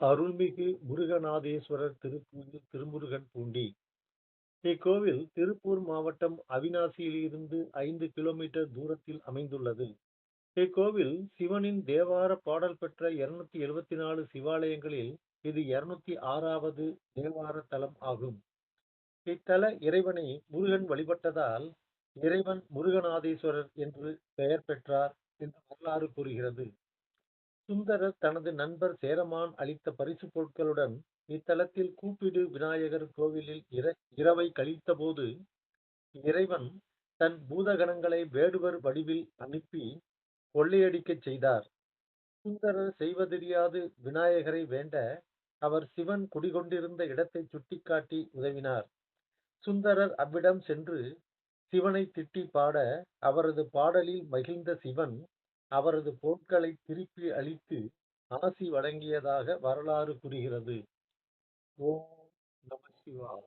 அருள்மிகு முருகநாதேஸ்வரர் திருக்கோயில் திருமுருகன்பூண்டி. இக்கோவில் திருப்பூர் மாவட்டம் அவிநாசியிலிருந்து ஐந்து கிலோமீட்டர் தூரத்தில் அமைந்துள்ளது. இக்கோவில் சிவனின் தேவார பாடல் பெற்ற இருநூத்தி எழுபத்தி நாலு சிவாலயங்களில் இது இருநூத்தி ஆறாவது தேவார தலம் ஆகும். இத்தல இறைவனை முருகன் வழிபட்டதால் இறைவன் முருகநாதேஸ்வரர் என்று பெயர் பெற்றார் என்று வரலாறு கூறுகிறது. சுந்தரர் தனது நண்பர் சேரமான் அளித்த பரிசுப் பொருட்களுடன் இத்தலத்தில் கூப்பிடு விநாயகர் கோவிலில் இர இரவை கழித்தபோது இறைவன் தன் பூதகணங்களை வேடுவர் வடிவில் அனுப்பி கொள்ளையடிக்கச் செய்தார். சுந்தரர் செய்வதறியாது விநாயகரை வேண்ட அவர் சிவன் குடிகொண்டிருந்த இடத்தை சுட்டிக்காட்டி உதவினார். சுந்தரர் அவ்விடம் சென்று சிவனை திட்டி பாட அவரது பாடலில் மகிழ்ந்த சிவன் அவரது பொருட்களை திருப்பி அளித்து ஆசி வழங்கியதாக வரலாறு கூறுகிறது. ஓம் நம சிவாய